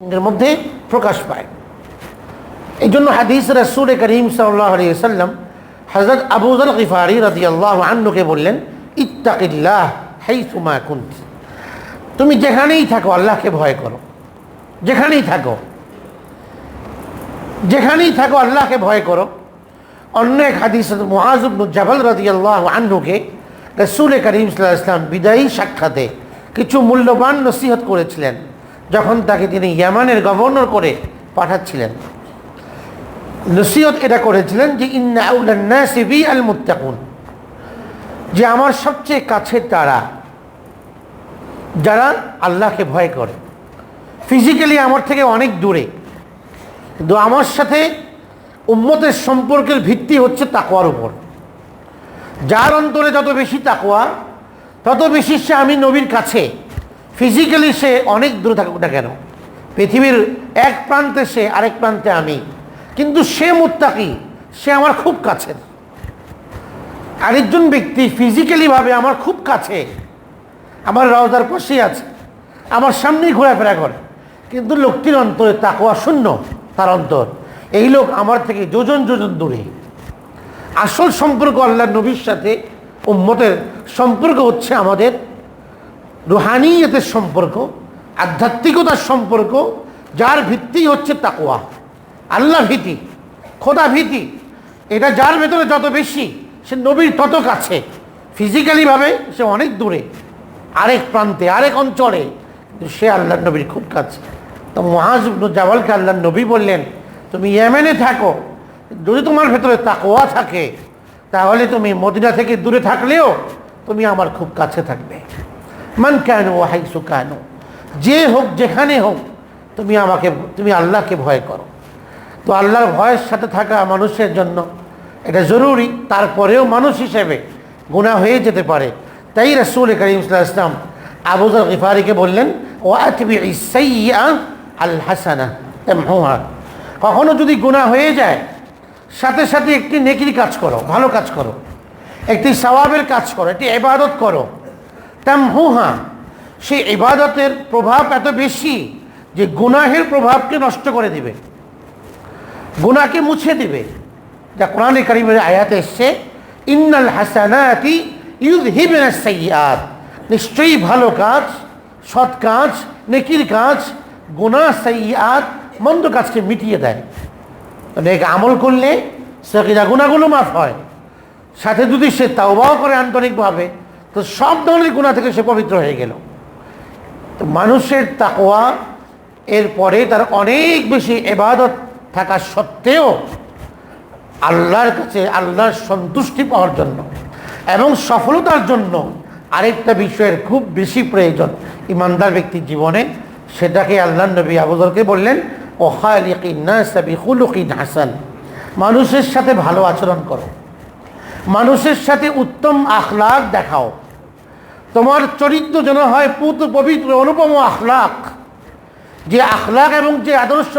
এর মধ্যে প্রকাশ পায়। এই জন্য হাদিস রসুল করিম সাল্লাম হজরত আবুজল গিফারি রাজি আল্লাহ আন্নুকে বললেন, ইত্তাকিল্লাহ হাই সুমা কুন্ত। তুমি যেখানেই থাকো, আল্লাহকে ভয় করো। যেখানেই থাকো যেখানেই থাকো, আল্লাহকে ভয় করো। অন্য এক হাদিস মহাজুবনু জাবাল রাজি আল্লাহ আন্নুকে রসুল করিম সাল্লাহ ইসলাম বিদায়ী সাক্ষাতে কিছু মূল্যবান নসিহত করেছিলেন। যখন তাকে তিনি ইয়ামানের গভর্নর করে পাঠাচ্ছিলেন, নসিহত এটা করেছিলেন যে আল মুত্তাকুন যে আমার সবচেয়ে কাছের তারা, যারা আল্লাহকে ভয় করে। ফিজিক্যালি আমার থেকে অনেক দূরে। কিন্তু আমার সাথে উম্মতের সম্পর্কের ভিত্তি হচ্ছে তাকোয়ার উপর। যার অন্তরে যত বেশি তাকওয়া, তত বেশি সে আমি নবীর কাছে। ফিজিক্যালি সে অনেক দূরে থাকুক না কেন? পৃথিবীর এক প্রান্তে সে, আরেক প্রান্তে আমি। কিন্তু সে মুত্তাকি, সে আমার খুব কাছের। আরেকজন ব্যক্তি ফিজিক্যালিভাবে আমার খুব কাছে। আমার রওজার পাশেই আছে। আমার সামনেই ঘোরাফেরা করে। কিন্তু লোকটির অন্তরে তাকোয়া শূন্য, তার অন্তর। এই লোক আমার থেকে যোজন যোজন দূরে। আসল সম্পর্ক আল্লাহ নবীর সাথে, উম্মতের সম্পর্ক হচ্ছে আমাদের রুহানিয়তের সম্পর্ক, আধ্যাত্মিকতার সম্পর্ক, যার ভিত্তি হচ্ছে তাকোয়া আল্লাহ ভীতি খোদা ভীতি এটা যার ভেতরে যত বেশি, সে নবীর তত কাছে। ফিজিক্যালিভাবে সে অনেক দূরে, আরেক প্রান্তে, আরেক অঞ্চলে সে আল্লাহ নবীর খুব কাছে। তো মহাজ জাওয়ালকে আল্লাহ নবী বললেন, তুমি ইয়েমেনে থাকো, যদি তোমার ভেতরে তাকোয়া থাকে, তাহলে তুমি মদিনা থেকে দূরে থাকলেও তুমি আমার খুব কাছে থাকবে। মান কেন ও হাইসু কেন। যে হোক, যেখানে হোক, তুমি আমাকে, তুমি আল্লাহকে ভয় করো। তো আল্লাহর ভয়ের সাথে থাকা মানুষের জন্য এটা জরুরি। তারপরেও মানুষ হিসেবে গুণা হয়ে যেতে পারে। তাই রসুল করিম ইসলাম আবুজর গিফারিকে বললেন ও আতবি ইসাইয়া আল তেমহা কখনো যদি গুণা হয়ে যায়, সাথে সাথে একটি নেকির কাজ করো, ভালো কাজ করো। একটি সওয়াবের কাজ করো, একটি এবাদত করো। তামহুহা। সেই ইবাদতের প্রভাব এত বেশি যে গুনাহের প্রভাবকে নষ্ট করে দিবে। গুনাকে মুছে দিবে। যা কোরআনে কারিমের আয়াতে এসছে, ইন্নাল হাসানাতি ইউদ হিবেন সাইয়াত নিশ্চয়ই ভালো কাজ, সৎ কাজ, নেকির কাজ গুনা সাইয়াত মন্দ কাজকে মিটিয়ে দেয়। নেক আমল করলে সেকিরা গুণাগুলো মাফ হয়। সাথে যদি সে তাওবাও করে আন্তরিকভাবে তো সব ধরনের গুণা থেকে সে পবিত্র হয়ে গেল। তো মানুষের তাকোয়া এরপরে তার অনেক বেশি এবাদত থাকা সত্ত্বেও আল্লাহর কাছে আল্লাহর সন্তুষ্টি পাওয়ার জন্য এবং সফলতার জন্য আরেকটা বিষয়ের খুব বেশি প্রয়োজন ইমানদার ব্যক্তির জীবনে, সেটাকে আল্লাহ নবী আবুদরকে বললেন ও খালিকিন হাসান। মানুষের সাথে ভালো আচরণ করো। মানুষের সাথে উত্তম আখলাক দেখাও। তোমার চরিত্র যেন হয় পুত পবিত্র অনুপম আখলাক। যে আখলাক এবং যে আদর্শ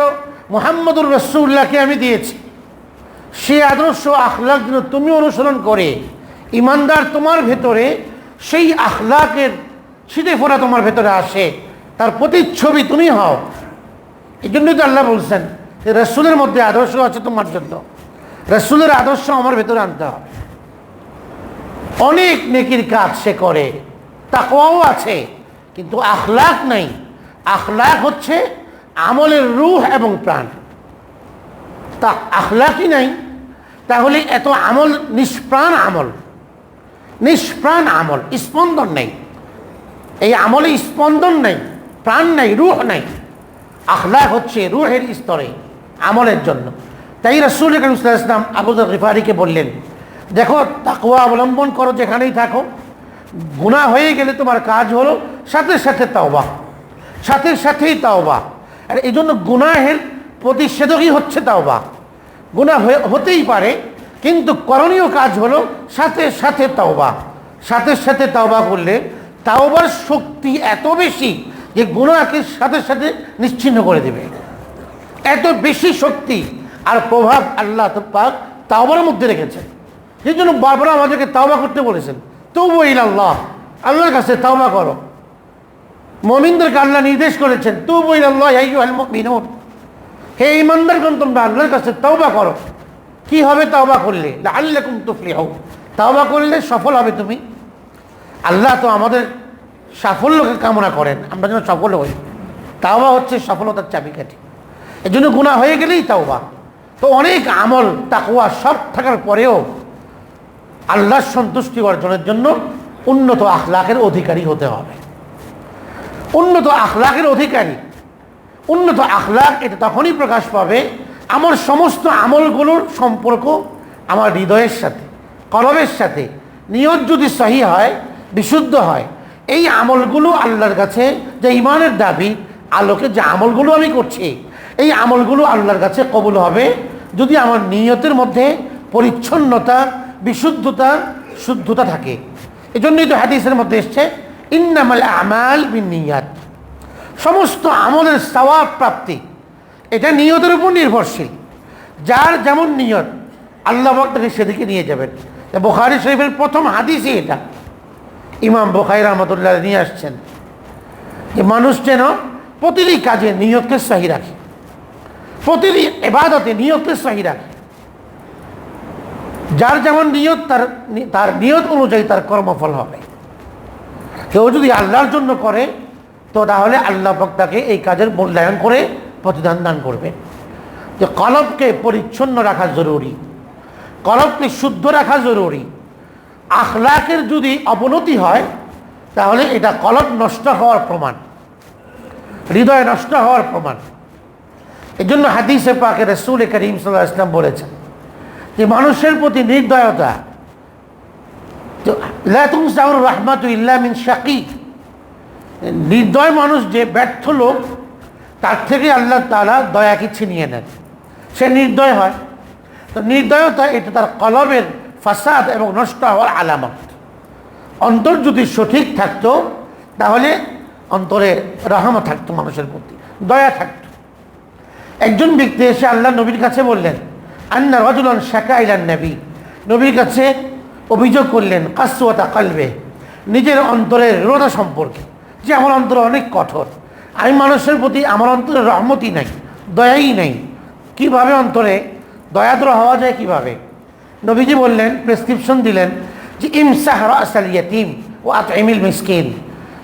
মোহাম্মদুর রসুল্লাহকে আমি দিয়েছি, সে আদর্শ আখলাক যেন তুমি অনুসরণ করে। ইমানদার তোমার ভেতরে, সেই আখলাকের ছিটে ফোরা তোমার ভেতরে আসে। তার প্রতিচ্ছবি তুমি হও। এই জন্যই তো আল্লাহ বলছেন রসুলের মধ্যে আদর্শ আছে তোমার জন্য। রসুলের আদর্শ আমার ভেতরে আনতে হবে। অনেক নেকির কাজ সে করে, তাকওয়াও আছে, কিন্তু আখলাক নাই। আখলাক হচ্ছে আমলের রুহ এবং প্রাণ। তা আখলাকই নাই। তাহলে এত আমল, নিষ্প্রাণ আমল। নিষ্প্রাণ আমল, স্পন্দন নেই। এই আমলে স্পন্দন নেই, প্রাণ নাই, রুহ নাই। আখলাক হচ্ছে রুহের স্তরে আমলের জন্য। তাই রসুল ইসলাম আবুদুল রিফারিকে বললেন দেখো তাকুয়া অবলম্বন করো, যেখানেই থাকো। গুণা হয়ে গেলে তোমার কাজ হলো সাথে সাথে তাওবা। সাথে সাথেই তাওবা। আর এই জন্য গুনাহের প্রতিষেধকই হচ্ছে তাওবা। গুণা হতেই পারে, কিন্তু করণীয় কাজ হলো সাথে সাথে তাওবা। সাথে সাথে তাওবা করলে তাওবার শক্তি এত বেশি যে গুণাকে সাথে সাথে নিশ্চিন্ন করে দেবে। এত বেশি শক্তি আর প্রভাব আল্লাহ পাক তাওবার মধ্যে রেখেছেন। সেই জন্য বারবার আমাদেরকে তাওবা করতে বলেছেন। তবু ইল আল্লাহ আল্লাহর কাছে তাওবা করো। মমিনদেরকে আল্লাহ নির্দেশ করেছেন তু বই আল্লাহ মিনুন হে ইমানদারগণ তোমরা আল্লাহর কাছে তওবা করো। কি হবে তওবা করলে? আল্লাকুম তুফলি হও তওবা করলে সফল হবে তুমি। আল্লাহ তো আমাদের সাফল্যকে কামনা করেন, আমরা যেন সফল হই। তাওবা হচ্ছে সফলতার চাবিকাঠি। এই জন্য গুণা হয়ে গেলেই তাওবা। তো অনেক আমল তাকুয়া সব থাকার পরেও আল্লাহর সন্তুষ্টি অর্জনের জন্য উন্নত আখলাকের অধিকারী হতে হবে। উন্নত আখলাকের অধিকারী। উন্নত আখলাক এটা তখনই প্রকাশ পাবে আমার সমস্ত আমলগুলোর সম্পর্ক আমার হৃদয়ের সাথে, কলবের সাথে। নিয়ত যদি সহি হয়, বিশুদ্ধ হয়, এই আমলগুলো আল্লাহর কাছে যে ইমানের দাবি, আলোকে যে আমলগুলো আমি করছি, এই আমলগুলো আল্লাহর কাছে কবুল হবে যদি আমার নিয়তের মধ্যে পরিচ্ছন্নতা বিশুদ্ধতা শুদ্ধতা থাকে। এই জন্যই তো হাদিসের মধ্যে এসছে, ইন্নামাল আমাল বিন নিয়াত সমস্ত আমলের সওয়াব প্রাপ্তি, এটা নিয়তের উপর নির্ভরশীল। যার যেমন নিয়ত, আল্লাহ তাকে সেদিকে নিয়ে যাবেন। বোখারি শরীফের প্রথম হাদিসই এটা। ইমাম বোখাই রহমতুল্লাহ নিয়ে আসছেন যে মানুষ যেন প্রতিটি কাজে নিয়তকে সহি রাখে, প্রতিটি এবাদতে নিয়তকে সহি রাখে। যার যেমন নিয়ত, তার তার নিয়ত অনুযায়ী তার কর্মফল হবে। কেউ যদি আল্লাহর জন্য করে, তো তাহলে আল্লাহ তাকে এই কাজের মূল্যায়ন করে প্রতিদান দান করবে। যে কলবকে পরিচ্ছন্ন রাখা জরুরি, কলবকে শুদ্ধ রাখা জরুরি। আখলাকের যদি অবনতি হয়, তাহলে এটা কলব নষ্ট হওয়ার প্রমাণ, হৃদয় নষ্ট হওয়ার প্রমাণ। এই জন্য হাদিসে পাকে রসুল করিম সাল্লাহ ইসলাম বলেছেন যে মানুষের প্রতি নির্দয়তা। রহমাত মিন শাকি। নির্দয় মানুষ যে ব্যর্থ লোক, তার থেকে আল্লাহ তালা দয়াকে ছিনিয়ে নেন? সে নির্দয় হয়। তো নির্দয়তা, এটা তার কলমের ফাসাদ এবং নষ্ট হওয়ার আলামত। অন্তর যদি সঠিক থাকতো, তাহলে অন্তরে রহমত থাকতো মানুষের প্রতি, দয়া থাকতো। একজন ব্যক্তি এসে আল্লাহ নবীর কাছে বললেন আন্না রজুলন শাকা ইলান নবী। নবীর কাছে অভিযোগ করলেন কাসুয়াতা কালবে, নিজের অন্তরের রোধা সম্পর্কে, যে আমার অন্তর অনেক কঠোর। আমি মানুষের প্রতি আমার অন্তরে রহমতই নাই, দয়াই নাই। কীভাবে অন্তরে দয়াদ্র হওয়া যায় কীভাবে? নবীজি বললেন প্রেসক্রিপশন দিলেন যে, ইমসাহ রাসাল ইয়তিম ও আত এমিল মিসকিন।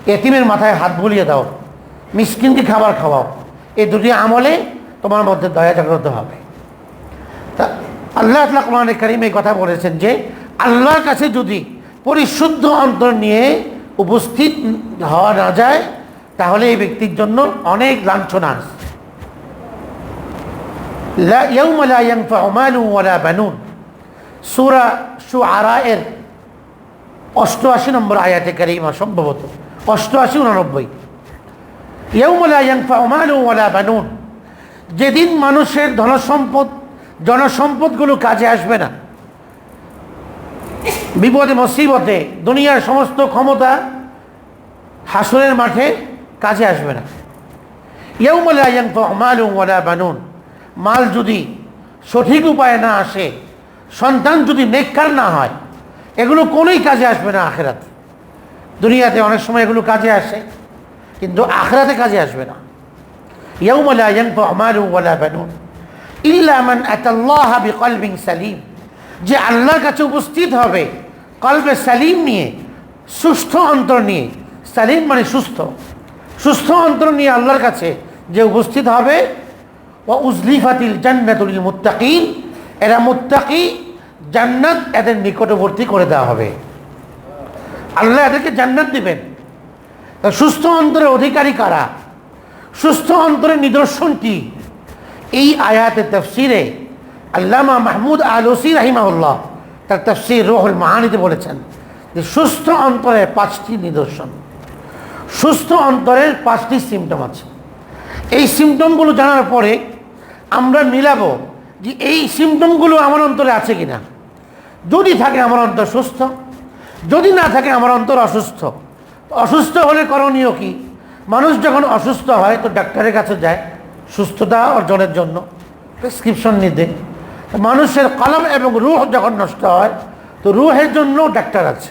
এতিমের মাথায় হাত বুলিয়ে দাও। মিসকিনকে খাবার খাওয়াও। এই দুটি আমলে তোমার মধ্যে দয়া জাগ্রত হবে। তা আল্লাহ আল্লাহ কোরআন করিম এই কথা বলেছেন যে আল্লাহর কাছে যদি পরিশুদ্ধ অন্তর নিয়ে উপস্থিত হওয়া না যায়, তাহলে এই ব্যক্তির জন্য অনেক লাঞ্ছনা আছে। সুরা সু আরা এর অষ্টআশি নম্বর আয়াতে কারিমা সম্ভবত। অষ্টআশি উনানব্বই। ইয়ৌমলা বানুন। যেদিন মানুষের ধনসম্পদ জনসম্পদগুলো কাজে আসবে না। বিপদে, মুসিবতে দুনিয়ার সমস্ত ক্ষমতা হাসরের মাঠে কাজে আসবে না। ইয়ৌমলা বানুন। মাল যদি সঠিক উপায়ে না আসে, সন্তান যদি নেককার না হয়, এগুলো কোনোই কাজে আসবে না আখেরাতে। দুনিয়াতে অনেক সময় এগুলো কাজে আসে, কিন্তু আখরাতে কাজে আসবে না। ইয়ৌমলা বানুন। ইল্লামান আতাল্লাহ বিকলবিং সালিম। যে আল্লাহর কাছে উপস্থিত হবে কলবে সালিম নিয়ে, সুস্থ অন্তর নিয়ে। সালিম মানে সুস্থ। সুস্থ অন্তর নিয়ে আল্লাহর কাছে যে উপস্থিত হবে ও উজলিফাতিল জান্নাতুল মুত্তাকিন এরা মুত্তাকি জান্নাত এদের নিকটবর্তী করে দেওয়া হবে। আল্লাহ এদেরকে জান্নাত দিবেন। সুস্থ অন্তরের অধিকারী কারা? সুস্থ অন্তরের নিদর্শন কি? এই আয়াতে তফসিরে আল্লামা মাহমুদ আলসি রাহিমাউল্লাহ তার তফসির রোহুল মাহানিতে বলেছেন যে সুস্থ অন্তরের পাঁচটি নিদর্শন। সুস্থ অন্তরের পাঁচটি সিমটম আছে। এই সিমটমগুলো জানার পরে আমরা মিলাবো যে এই সিমটমগুলো আমার অন্তরে আছে কিনা। যদি থাকে আমার অন্তর সুস্থ, যদি না থাকে আমার অন্তর অসুস্থ অসুস্থ হলে করণীয় কি? মানুষ যখন অসুস্থ হয় তো ডাক্তারের কাছে যায় সুস্থতা অর্জনের জন্য। প্রেসক্রিপশন নিতে। মানুষের কলম এবং রুহ যখন নষ্ট হয়, তো রুহের জন্য ডাক্তার আছে।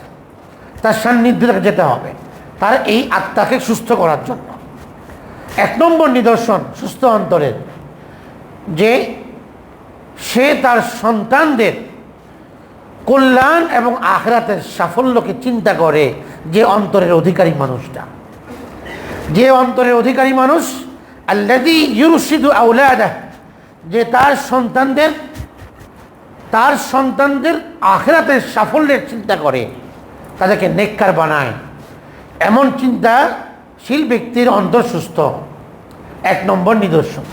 তার সান্নিধ্যে যেতে হবে। তার এই আত্মাকে সুস্থ করার জন্য। এক নম্বর নিদর্শন সুস্থ অন্তরের। যে সে তার সন্তানদের কল্যাণ এবং আখরাতের সাফল্যকে চিন্তা করে যে অন্তরের অধিকারী মানুষটা। যে অন্তরের অধিকারী মানুষ আল্লাদি ইউরশিদু আউলাদা যে তার সন্তানদের তার সন্তানদের আখেরাতের সাফল্যের চিন্তা করে, তাদেরকে নেককার বানায়। এমন চিন্তাশীল ব্যক্তির অন্তর সুস্থ। এক নম্বর নিদর্শন।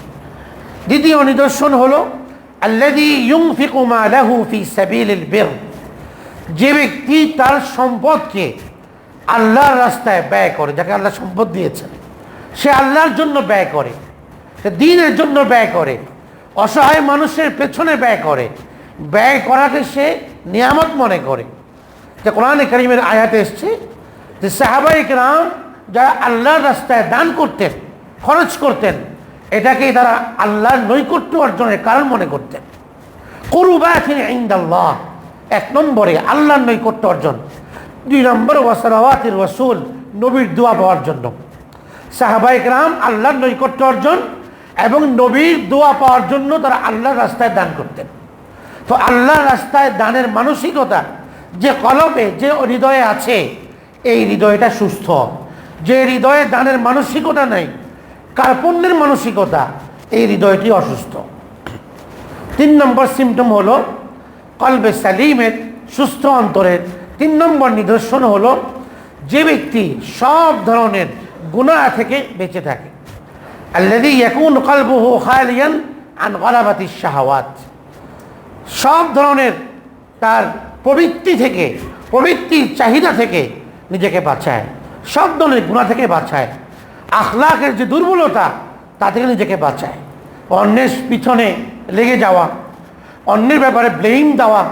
দ্বিতীয় নিদর্শন হলো আল্লাদি ইউং ফি সাবিলিল বের। যে ব্যক্তি তার সম্পদকে আল্লাহর রাস্তায় ব্যয় করে, যাকে আল্লাহ সম্পদ দিয়েছেন। সে আল্লাহর জন্য ব্যয় করে, সে দিনের জন্য ব্যয় করে, অসহায় মানুষের পেছনে ব্যয় করে, ব্যয় করাকে সে নিয়ামত মনে করে। যে কোরআনে করিমের আয়াতে এসছে যে সাহাবাই রাম যারা আল্লাহর রাস্তায় দান করতেন, খরচ করতেন এটাকে তারা আল্লাহর নৈকট্য অর্জনের কারণ মনে করতেন। করুবাথিন ইন্দাল্লাহ, এক নম্বরে আল্লাহর নৈকট্য অর্জন। দুই নম্বর ওয়াসালাওয়াতির রসুল, নবীর দোয়া পাওয়ার জন্য। সাহাবাইক রাম আল্লাহর নৈকট্য অর্জন এবং নবীর দোয়া পাওয়ার জন্য তারা আল্লাহর রাস্তায় দান করতেন। তো আল্লাহর রাস্তায় দানের মানসিকতা যে কলবে, যে হৃদয়ে আছে, এই হৃদয়টা সুস্থ। যে হৃদয়ে দানের মানসিকতা নাই, কার্পণ্যের মানসিকতা, এই হৃদয়টি অসুস্থ। তিন নম্বর সিমটম হলো কলবে সালিমের সুস্থ অন্তরের। তিন নম্বর নিদর্শন হলো যে ব্যক্তি সব ধরনের গুণা থেকে বেঁচে থাকে। শাহওয়াত। সব ধরনের তার প্রবৃত্তি থেকে, প্রবৃত্তির চাহিদা থেকে নিজেকে বাঁচায়। সব ধরনের গুণা থেকে বাঁচায়। আখলাকের যে দুর্বলতা, তা থেকে নিজেকে বাঁচায়। অন্যের পিছনে লেগে যাওয়া, অন্যের ব্যাপারে ব্লেম দেওয়া,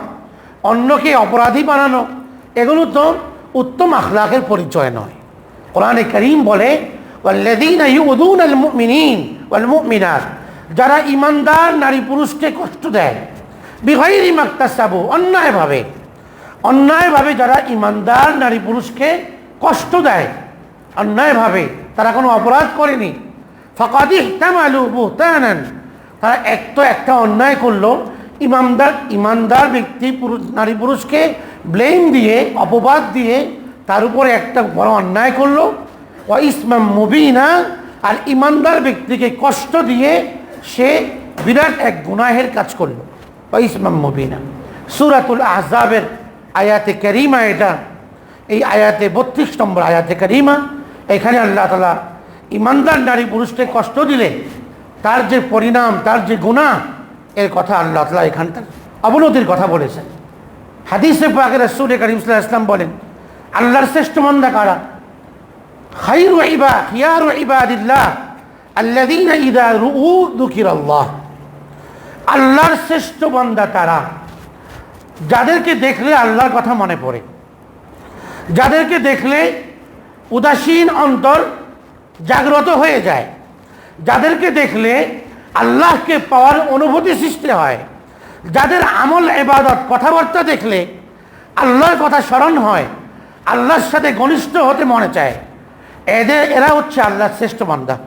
অন্যকে অপরাধী বানানো, এগুলো তো উত্তম আখলাকের পরিচয় নয়। কোরআনে করিম বলে যারা ইমানদার নারী পুরুষকে কষ্ট দেয়, বিগাইরি মাক্তাসাবু, অন্যায়ভাবে। অন্যায়ভাবে যারা ইমানদার নারী পুরুষকে কষ্ট দেয়, অন্যায়ভাবে, তারা কোনো অপরাধ করেনি। ফকাদি ইহতামালু বুহতানান, তারা এক তো একটা অন্যায় করল ইমানদার ইমানদার ব্যক্তি পুরুষ নারী পুরুষকে ব্লেম দিয়ে, অপবাদ দিয়ে তার উপরে একটা বড় অন্যায় করল। ও ইসমাম মুবিনা, আর ইমানদার ব্যক্তিকে কষ্ট দিয়ে সে বিরাট এক গুনাহের কাজ করল। ও ইসমাম মুবিনা। সুরাতুল আহজাবের আয়াতে করিমা এটা। এই আয়াতে বত্রিশ নম্বর আয়াতে করিমা। এখানে আল্লাহ তালা ইমানদার নারী পুরুষকে কষ্ট দিলে তার যে পরিণাম, তার যে গুণা এর কথা আল্লাহ তালা এখানটার অবনতির কথা বলেছেন। হাদিসে পাকের রসুল করিম ইসলাম বলেন আল্লাহর শ্রেষ্ঠ মন্দা কারা? খাইরু ইবা খিয়ারু ইবাদিল্লাহ, আল্লাযীনা ইযা রুউ যুকিরাল্লাহ। আল্লাহর শ্রেষ্ঠ বান্দা তারা। যাদেরকে দেখলে আল্লাহর কথা মনে পড়ে। যাদেরকে দেখলে উদাসীন অন্তর জাগ্রত হয়ে যায়। যাদেরকে দেখলে আল্লাহকে পাওয়ার অনুভূতি সৃষ্টি হয়। যাদের আমল এবাদত কথাবার্তা দেখলে আল্লাহর কথা স্মরণ হয়। আল্লাহর সাথে ঘনিষ্ঠ হতে মনে চায়। এদের এরা হচ্ছে আল্লাহর শ্রেষ্ঠ বান্দা।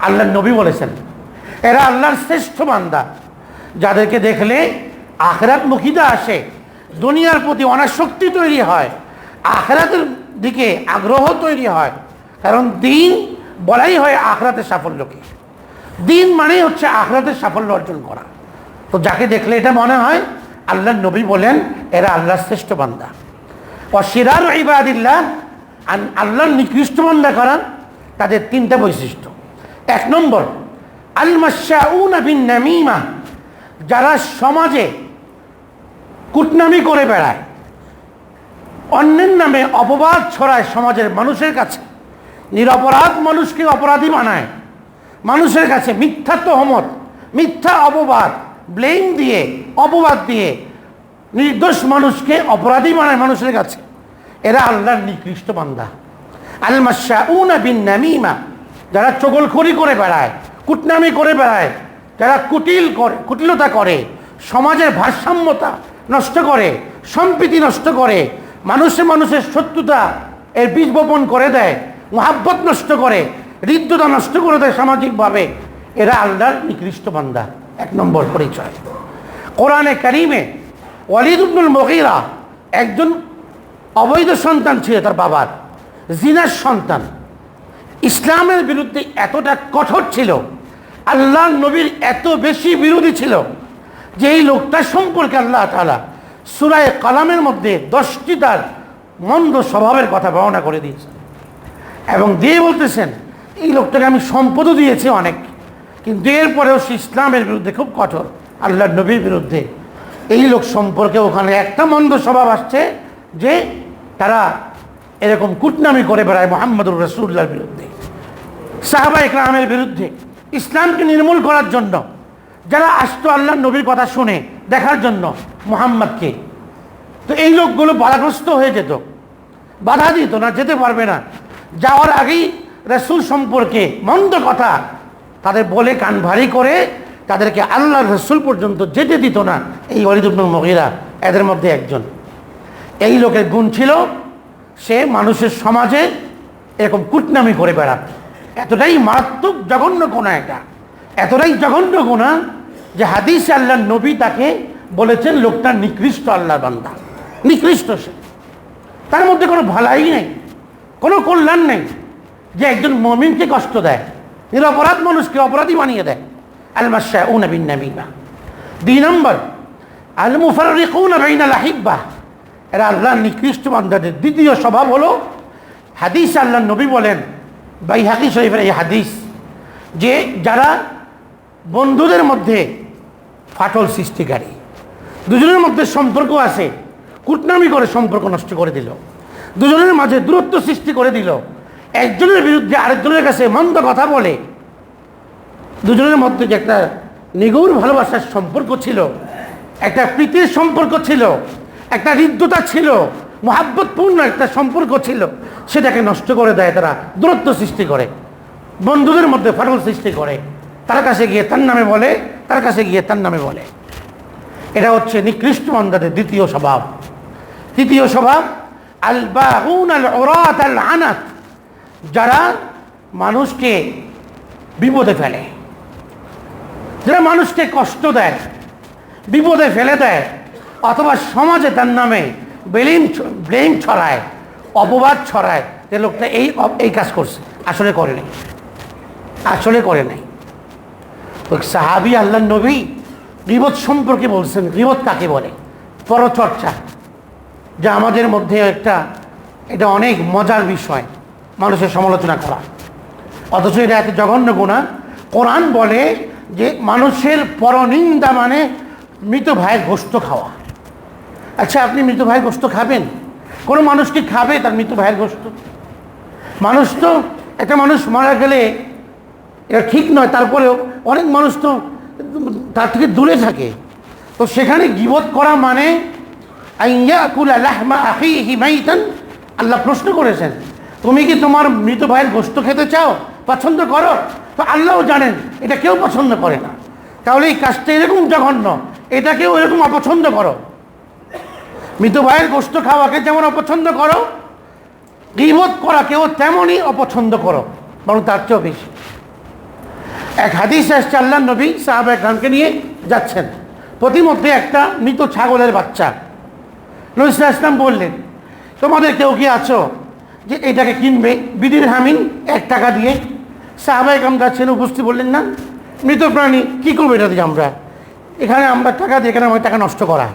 আল্লাহর নবী বলেছেন, এরা আল্লাহর শ্রেষ্ঠ বান্দা। যাদেরকে দেখলে আখরাত মুখিদা আসে, দুনিয়ার প্রতি অনাসক্তি তৈরি হয়, আখরাতের দিকে আগ্রহ তৈরি হয়। কারণ দিন বলাই হয় আখরাতের সাফল্যকে। দিন মানেই হচ্ছে আখরাতের সাফল্য অর্জন করা। তো যাকে দেখলে এটা মনে হয়, আল্লাহর নবী বলেন, এরা আল্লাহর শ্রেষ্ঠ বান্দা। অশিরার আল্লাহর নিকৃষ্ট বান্দা করা তাদের তিনটা বৈশিষ্ট্য। এক নম্বর আল যারা সমাজে কুটনামি করে বেড়ায়, অন্যের নামে অপবাদ ছড়ায় সমাজের মানুষের কাছে, নিরপরাধ মানুষকে অপরাধী বানায়, মানুষের কাছে মিথ্যা তহমত, মিথ্যা অপবাদ, ব্লেম দিয়ে, অপবাদ দিয়ে নির্দোষ মানুষকে, অপরাধী বানায় মানুষের কাছে। এরা আল্লাহর নিকৃষ্ট বান্দা। আল মাসাউনা বিন নামিমা যারা চগলখড়ি করে বেড়ায়, কুটনামি করে বেড়ায়, যারা কুটিল করে, কুটিলতা করে, সমাজের ভারসাম্যতা নষ্ট করে, সম্প্রীতি নষ্ট করে, মানুষে মানুষের শত্রুতা এর বীজ বপন করে দেয়, মহাব্বত নষ্ট করে, হৃদ্যতা নষ্ট করে দেয় সামাজিকভাবে, এরা আল্লাহর নিকৃষ্ট বান্দা। এক নম্বর পরিচয়। কোরআনে কারিমে ওয়ালিদ উবনুল মহিরা একজন অবৈধ সন্তান ছিল তার বাবার, জিনার সন্তান। ইসলামের বিরুদ্ধে এতটা কঠোর ছিল আল্লাহ নবীর এত বেশি বিরোধী ছিল যে এই লোকটার সম্পর্কে আল্লাহ তালা সুরায় কালামের মধ্যে দশটি তার মন্দ স্বভাবের কথা বর্ণনা করে দিয়েছেন। এবং দিয়ে বলতেছেন, এই লোকটাকে আমি সম্পদও দিয়েছি অনেক, কিন্তু এরপরেও সে ইসলামের বিরুদ্ধে খুব কঠোর আল্লাহ নবীর বিরুদ্ধে এই লোক সম্পর্কে ওখানে একটা মন্দ স্বভাব আসছে যে তারা এরকম কুটনামি করে বেড়ায় মোহাম্মদুর রসুল্লাহর বিরুদ্ধে। সাহাবা ইকরামের বিরুদ্ধে ইসলামকে নির্মূল করার জন্য, যারা আসতো আল্লাহ নবীর কথা শুনে দেখার জন্য মোহাম্মদকে। তো এই লোকগুলো বাধাগ্রস্ত হয়ে যেত, বাধা দিত না, যেতে পারবে না। যাওয়ার আগেই রসুল সম্পর্কে মন্দ কথা তাদের বলে কান ভারী করে তাদেরকে আল্লাহ রসুল পর্যন্ত যেতে দিত না। এই অলিদুল মহিরা এদের মধ্যে একজন। এই লোকের গুণ ছিল, সে মানুষের সমাজে এরকম কুটনামি করে বেড়াত এতটাই মারাত্মক জঘন্য গোনা এটা। এতটাই জঘন্য গোনা যে হাদিস আল্লাহ নবী তাকে বলেছেন, লোকটা নিকৃষ্ট আল্লাহ বান্দা। নিকৃষ্ট সে। তার মধ্যে কোনো ভালাই নেই, কোনো কল্যাণ নেই। যে একজন মমিনকে কষ্ট দেয়, নিরপরাধ মানুষকে অপরাধী বানিয়ে দেয়। নবীন নবীনা দুই নম্বর আল মুফারিকুন বাইনাল আহিব্বা। এরা আল্লাহর নিকৃষ্ট বান্দাদের। দ্বিতীয় স্বভাব হলো, হাদিস আল্লাহ নবী বলেন বাই হাদিস শরীফের এই হাদিস, যে যারা বন্ধুদের মধ্যে ফাটল সৃষ্টিকারী দুজনের মধ্যে সম্পর্ক আছে, কুটনামি করে সম্পর্ক নষ্ট করে দিল, দুজনের মাঝে দূরত্ব সৃষ্টি করে দিল, একজনের বিরুদ্ধে আরেকজনের কাছে মন্দ কথা বলে দুজনের মধ্যে যে একটা নিগুড় ভালোবাসার সম্পর্ক ছিল, একটা প্রীতির সম্পর্ক ছিল, একটা হৃদ্যতা ছিল, মহাব্বতপূর্ণ একটা সম্পর্ক ছিল, সেটাকে নষ্ট করে দেয় তারা, দূরত্ব সৃষ্টি করে, বন্ধুদের মধ্যে ফাটল সৃষ্টি করে। তার কাছে গিয়ে তার নামে বলে, তার কাছে গিয়ে তার নামে বলে। এটা হচ্ছে নিকৃষ্ট মন্দাদের দ্বিতীয় স্বভাব। তৃতীয় স্বভাব আল বাহুন আল ওরাত আল আনাত যারা মানুষকে বিপদে ফেলে। যারা মানুষকে কষ্ট দেয়, বিপদে ফেলে দেয়, অথবা সমাজে তার নামে ব্লেম ব্লেম ছড়ায়, অপবাদ ছড়ায়, যে লোকটা এই এই কাজ করছে, আসলে করে নাই, আসলে করে নাই। ওই সাহাবি আল্লাহ নবী গিবত সম্পর্কে বলছেন, গিবত কাকে বলে? পরচর্চা, যা আমাদের মধ্যে একটা, এটা অনেক মজার বিষয়, মানুষের সমালোচনা করা। অথচ এটা এত জঘন্য গুণা। কোরআন বলে যে মানুষের পরনিন্দা মানে মৃত ভাইয়ের গোস্ত খাওয়া। আচ্ছা আপনি মৃত ভাইয়ের গোস্ত খাবেন? কোনো মানুষ কি খাবে তার মৃত ভাইয়ের গোস্ত? মানুষ তো, একটা মানুষ মারা গেলে এটা ঠিক নয়, তারপরেও অনেক মানুষ তো তার থেকে দূরে থাকে। তো সেখানে গিবত করা মানে আল্লাহ প্রশ্ন করেছেন, তুমি কি তোমার মৃত ভাইয়ের গোস্ত খেতে চাও? পছন্দ করো, তো আল্লাহও জানেন, এটা কেউ পছন্দ করে না। তাহলে এই কাজটা এরকম জঘন্য, এটাকেও এরকম অপছন্দ করো। মৃত ভাইয়ের গোস্ত খাওয়াকে যেমন অপছন্দ করো, গিবত করাকেও তেমনই অপছন্দ করো, বরং তার চেয়েও বেশি। এক হাদিস আসছে আল্লাহ নবী সাহাবা একরামকে নিয়ে যাচ্ছেন। প্রতিমধ্যে একটা মৃত ছাগলের বাচ্চা। নবিসা ইসলাম বললেন, তোমাদের কেউ কি আছো যে এটাকে কিনবে? বিদির হামিন এক টাকা দিয়ে সাহাবা একরাম যাচ্ছেন উপস্থিত বললেন, না, মৃত প্রাণী, কী করব এটা দিয়ে আমরা? এখানে আমরা টাকা দিয়ে, এখানে আমার টাকা নষ্ট করা।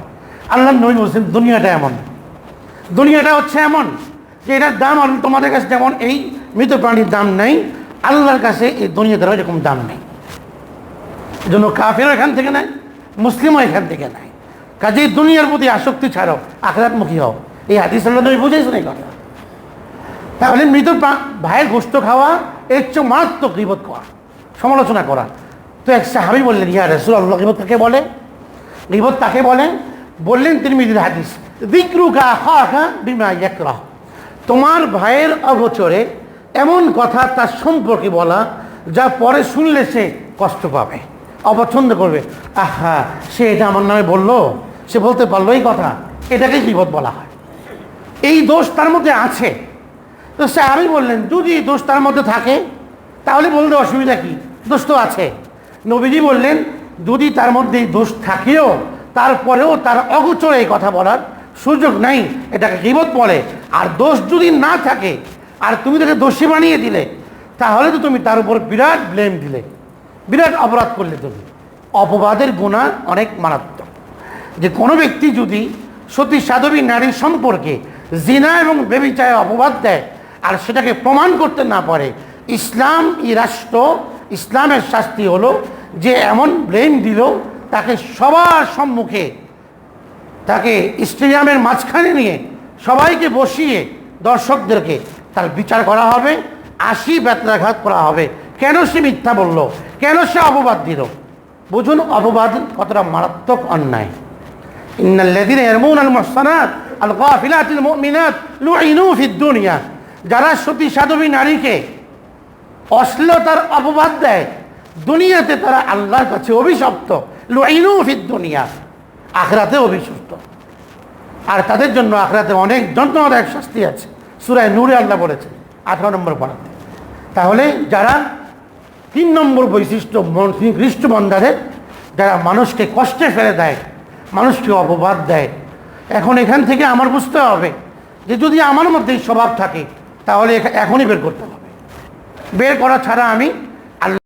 আল্লাহ নবী বলছেন, দুনিয়াটা এমন। দুনিয়াটা হচ্ছে এমন যে এটার দাম আর তোমাদের কাছে যেমন এই মৃত প্রাণীর দাম নেই, আল্লাহর কাছে এই দুনিয়া দ্বারা এরকম দাম নেই। জন্য কাফেরও এখান থেকে নেয় মুসলিমও এখান থেকে নেয়। কাজেই দুনিয়ার প্রতি আসক্তি ছাড়ো, আখরাতমুখী হও। এই হাদিস আল্লাহ নবী বুঝেছেন এই কথা। তাহলে মৃত ভাইয়ের গোস্ত খাওয়া, এর চেয়ে মারাত্মক গিবত করা সমালোচনা করা। তো এক সাহাবি বললেন, ইয়া রসুল আল্লাহ গিবত কাকে বলে? গিবত তাকে বলে? বললেন তিনি মিদির হাদিস দিকরু কা খা খা বিমা ইয়াকরাহ। তোমার ভাইয়ের অগোচরে এমন কথা তার সম্পর্কে বলা, যা পরে শুনলে সে কষ্ট পাবে, অপছন্দ করবে। আহা, সে এটা আমার নামে বলল? সে বলতে পারল এই কথা। এটাকে বিপদ বলা হয়। এই দোষ তার মধ্যে আছে। তো সাহাবি বললেন, যদি দোষ তার মধ্যে থাকে, তাহলে বলতে অসুবিধা কি? দোষ তো আছে। নবীজি বললেন, যদি তার মধ্যে দোষ থাকেও, তারপরেও তার অগোচরে এই কথা বলার সুযোগ নাই, এটাকে গিবত বলে। আর দোষ যদি না থাকে, আর তুমি তাকে দোষী বানিয়ে দিলে, তাহলে তো তুমি তার উপর বিরাট ব্লেম দিলে। বিরাট অপরাধ করলে তুমি। অপবাদের গুণা অনেক মারাত্মক। যে কোনো ব্যক্তি যদি সতী সাধবী নারীর সম্পর্কে জিনা এবং বেবিচায় অপবাদ দেয় আর সেটাকে প্রমাণ করতে না পারে। ইসলাম ই রাষ্ট্র, ইসলামের শাস্তি হলো যে এমন ব্লেম দিল, তাকে সবার সম্মুখে, তাকে স্টেডিয়ামের মাঝখানে নিয়ে সবাইকে বসিয়ে দর্শকদেরকে তার বিচার করা হবে, আশি বেত্রাঘাত করা হবে। কেন সে মিথ্যা বলল? কেন সে অপবাদ দিল? বুঝুন, অপবাদ কতটা মারাত্মক অন্যায়। ইন্নাল্লাযীনা ইয়ারমুনা আল-মুহসানাত আল-গাফিলাতিল মুমিনাত লুইনু ফিদ দুনিয়া। যারা সতী সাধবী নারীকে অশ্লীলতার অপবাদ দেয়, দুনিয়াতে তারা আল্লাহর কাছে অভিশপ্ত। লুইনু ফিদ দুনিয়া, আখরাতে অভিশপ্ত। আর তাদের জন্য আখরাতে অনেক যন্ত্রণাদায়ক শাস্তি আছে। সুরায় নূরে আল্লাহ বলেছে আঠারো নম্বর পড়াতে। তাহলে যারা তিন নম্বর বৈশিষ্ট্য খ্রিস্ট বন্ধাদের যারা মানুষকে কষ্টে ফেলে দেয়, মানুষকে অপবাদ দেয়, এখন এখান থেকে আমার বুঝতে হবে যে যদি আমার মধ্যে স্বভাব থাকে তাহলে এখা- এখনই বের করতে হবে। বের করা ছাড়া আমি